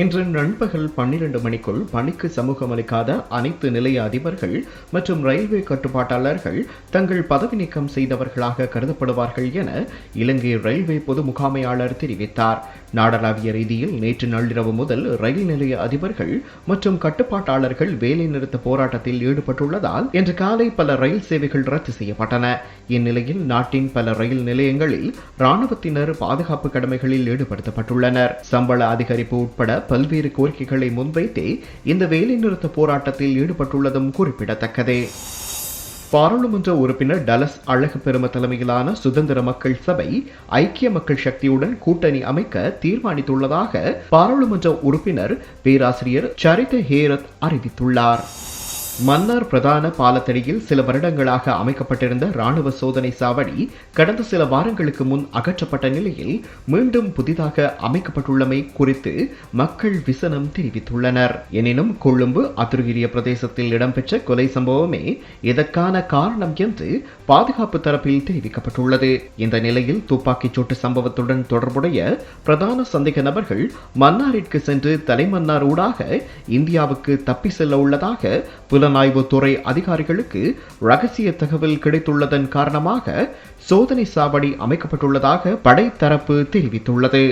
இன்று நண்பகல் பன்னிரண்டு மணிக்குள் பணிக்கு சமூகம் அளிக்காத அனைத்து நிலைய அதிபர்கள் மற்றும் ரயில்வே கட்டுப்பாட்டாளர்கள் தங்கள் பதவி நீக்கம் செய்தவர்களாக கருதப்படுவார்கள் என இலங்கை ரயில்வே பொது முகாமையாளர் தெரிவித்தார். நாடளாவிய ரீதியில் நேற்று நள்ளிரவு முதல் ரயில் நிலைய அதிபர்கள் மற்றும் கட்டுப்பாட்டாளர்கள் வேலை நிறுத்த போராட்டத்தில் ஈடுபட்டுள்ளதால் இன்று காலை பல ரயில் சேவைகள் ரத்து செய்யப்பட்டன. இந்நிலையில் நாட்டின் பல ரயில் நிலையங்களில் ராணுவத்தினர் பாதுகாப்பு கடமைகளில் ஈடுபடுத்தப்பட்டுள்ளனர். சம்பள அதிகரிப்பு உட்பட பல்வேறு கோரிக்கைகளை முன்வைத்தே இந்த வேலைநிறுத்த போராட்டத்தில் ஈடுபட்டுள்ளதும் குறிப்பிடத்தக்கது. பாராளுமன்ற உறுப்பினர் டலஸ் அழகு பெரும தலைமையிலான சுதந்திர மக்கள் சபை ஐக்கிய மக்கள் சக்தியுடன் கூட்டணி அமைக்க தீர்மானித்துள்ளதாக பாராளுமன்ற உறுப்பினர் பேராசிரியர் சரித ஹேரத் அறிவித்துள்ளார். மன்னார் பிரதான பாலத்தடியில் சில வருடங்களாக அமைக்கப்பட்டிருந்த ராணுவ சோதனை சாவடி கடந்த சில வாரங்களுக்கு முன் அகற்றப்பட்ட நிலையில் மீண்டும் புதிதாக அமைக்கப்பட்டுள்ளமை குறித்து மக்கள் விசனம் தெரிவித்துள்ளனர். எனினும் கொழும்பு அத்துருகிரிய பிரதேசத்தில் இடம்பெற்ற கொலை சம்பவமே இதற்கான காரணம் என்று பாதுகாப்பு தரப்பில் தெரிவிக்கப்பட்டுள்ளது. இந்த நிலையில் துப்பாக்கிச் சூட்டு சம்பவத்துடன் தொடர்புடைய பிரதான சந்தேக நபர்கள் மன்னாரிற்கு சென்று தலைமன்னார் ஊடாக இந்தியாவுக்கு தப்பி செல்ல உள்ளதாக புல புலனாய்வுத்துறை அதிகாரிகளுக்கு ரகசிய தகவல் கிடைத்துள்ளதன் காரணமாக சோதனை சாவடி அமைக்கப்பட்டுள்ளதாக படைத்தரப்பு தெரிவித்துள்ளது.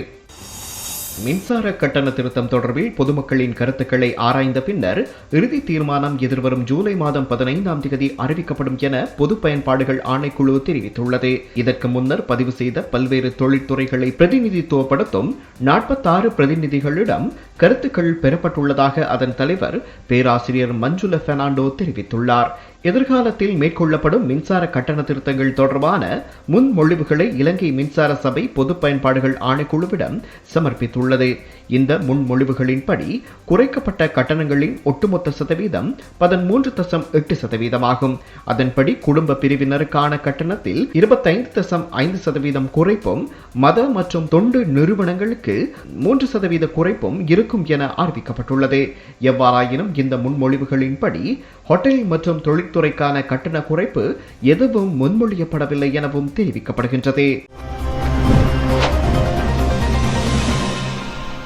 மின்சார கட்டண திருத்தம் தொடர்பில் பொதுமக்களின் கருத்துக்களை ஆராய்ந்த பின்னர் இறுதி தீர்மானம் எதிர்வரும் ஜூலை மாதம் பதினைந்தாம் தேதி அறிவிக்கப்படும் என பொது பயன்பாடுகள் ஆணைக்குழு தெரிவித்துள்ளது. இதற்கு முன்னர் பதிவு செய்த பல்வேறு தொழில்துறைகளை பிரதிநிதித்துவப்படுத்தும் நாற்பத்தாறு பிரதிநிதிகளிடம் கருத்துக்கள் பெறப்பட்டுள்ளதாக அதன் தலைவர் பேராசிரியர் மஞ்சுள பெர்னாண்டோ தெரிவித்துள்ளார். எதிர்காலத்தில் மேற்கொள்ளப்படும் மின்சார கட்டண திருத்தங்கள் தொடர்பான முன்மொழிவுகளை இலங்கை மின்சார சபை பொது பயன்பாடுகள் ஆணைக்குழுவிடம் சமர்ப்பித்துள்ளது. இந்த முன்மொழிவுகளின்படி குறைக்கப்பட்ட கட்டணங்களின் ஒட்டுமொத்த சதவீதம் பதிமூன்று தசம் எட்டு சதவீதமாகும். அதன்படி குடும்ப பிரிவினருக்கான கட்டணத்தில் இருபத்தைந்து தசம் ஐந்து சதவீதம் குறைப்பும் மத மற்றும் தொண்டு நிறுவனங்களுக்கு மூன்று சதவீத குறைப்பும் இருக்கும் என அறிவிக்கப்பட்டுள்ளது. எவ்வாறாயினும் இந்த முன்மொழிவுகளின்படி ஹோட்டல் மற்றும் தொழில்துறைக்கான கட்டண குறைப்பு எதுவும் முன்மொழியப்படவில்லை எனவும் தெரிவிக்கப்படுகின்றது.